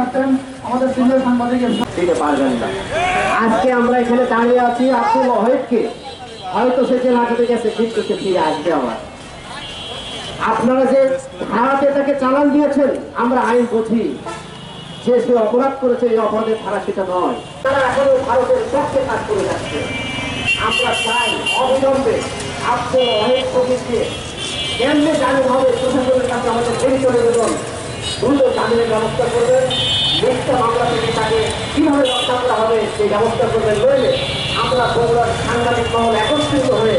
আসছেন আমাদের সিনিয়র সাংবাদিকের দিতে পারবেন না। আজকে আমরা এখানে দাঁড়িয়ে আছি আব্দুল ওয়াহিদকে। হয়তো সে জেল হাজতে গেছে কিন্তু সে ফিরে আসবে আবার। আপনারা যে ধারাতে তাকে চালান দিয়েছেন আমরা আইন বুঝি। যে সে অপরাধ করেছে এই অপরাধের ধারা সেটা নয়। তারা এখনও ভারতের পক্ষে কাজ করে যাচ্ছে। আমরা চাই অবিলম্বে আব্দুল ওয়াহিদ কবিরকে কেমনে জামিন হবে প্রশাসনের কাছে আমাদের দেরি করে দেবেন দ্রুত জামিনের ব্যবস্থা করবেন। মিথ্যা মামলা থেকে তাকে কীভাবে রক্ষা করা হবে সেই ব্যবস্থা করবেন নইলে আমরা বগুড়ার সাংবাদিক মহল একত্রিত হয়ে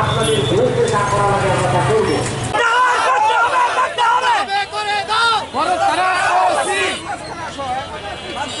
আপনাদের বিরুদ্ধে যা করা লাগে আমরা তা করব। আচ্ছা